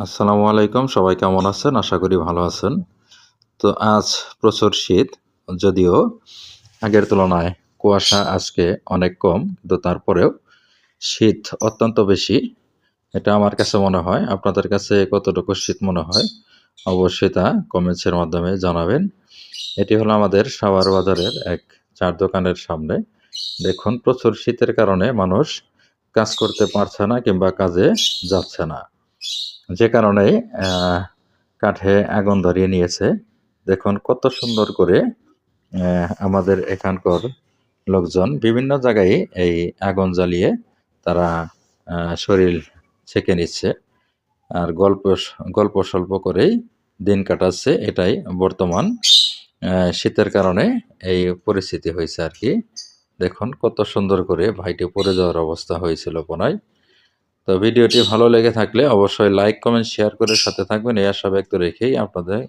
আসসালামু আলাইকুম, সবাই কেমন আছেন? আশা করি ভালো আছেন। তো আজ প্রচুর শীত, যদিও আগের তুলনায় কুয়াশা আজকে অনেক কম, কিন্তু তারপরেও শীত অত্যন্ত বেশি। এটা আমার কাছে মনে হয়, আপনাদের কাছে কতটুকু শীত মনে হয়, অবশ্যই তা কমেন্টসের মাধ্যমে জানাবেন। এটি হলো আমাদের সাভার বাজারের এক চার দোকানের সামনে। দেখুন, প্রচুর শীতের কারণে মানুষ কাজ করতে পারছে না কিংবা কাজে যাচ্ছে না। যে কারণে কাঠে আগুন ধরিয়ে নিয়েছে। দেখুন কত সুন্দর করে আমাদের এখানকার লোকজন বিভিন্ন জায়গায় এই আগুন জ্বালিয়ে তারা শরীর ছেঁকে নিচ্ছে। আর গল্প গল্প স্বল্প করেই দিন কাটাচ্ছে। এটাই বর্তমান শীতের কারণে এই পরিস্থিতি হয়েছে আর কি। দেখুন কত সুন্দর করে ভাইটি পড়ে যাওয়ার অবস্থা হয়েছিল কোনায় তো ভিডিওটি ভালো লেগে থাকলে অবশ্যই লাইক কমেন্ট শেয়ার করে সাথে থাকবেন। এই আশা ব্যক্ত রেখেই আপনাদের